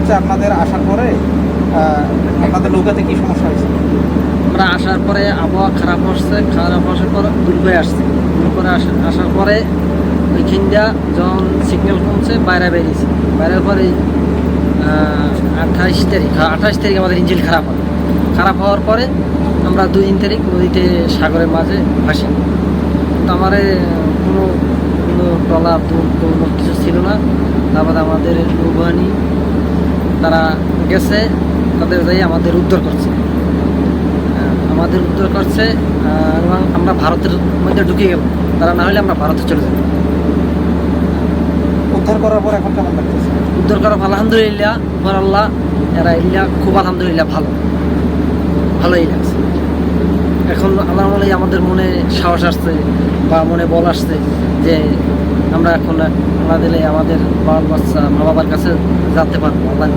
হচ্ছে আপনাদের আসার পরে আপনাদের নৌকাতে কি সমস্যা হয়েছে? আমরা আসার পরে আবহাওয়া খারাপ হচ্ছে খারাপ আসার পর দুর্গয়ে আসছে। দুর্গরে আসা- আসার পরে ওইখানটা যখন সিগন্যাল কমছে, বাইরে বেরিয়েছে বাইরের পরে আঠাইশ তারিখ আঠাইশ তারিখ আমাদের ইঞ্জিন খারাপ হয় খারাপ হওয়ার পরে আমরা দুই তিন তারিখ নদীতে সাগরের মাঝে ভাসি। তো আমার কোনো কোনো ট্রলার কোনো কিছু ছিল না। তারপরে আমাদের নৌবাহিনী তারা গেছে তাদের যাই আমাদের উদ্ধার করছে। আমাদের উদ্ধার করছে এবং আমরা ভারতের মধ্যে ঢুকে গেল তারা না হলে আমরা ভারতে চলে যাব। উদ্ধার করার পর এখন কেমন লাগতেছে? উদ্ধার করা আলহামদুলিল্লাহ উপর আল্লাহ এরা ইল্লা খুব আলহামদুলিল্লাহ ভালো। ভালোই লাগছে। এখন আল্লাহ আমাদের মনে সাহস আসছে বা মনে বল আসছে যে আমরা এখন আল্লাহ দিলে আমাদের মা বাবার কাছে যাতে পারব। আল্লাহ।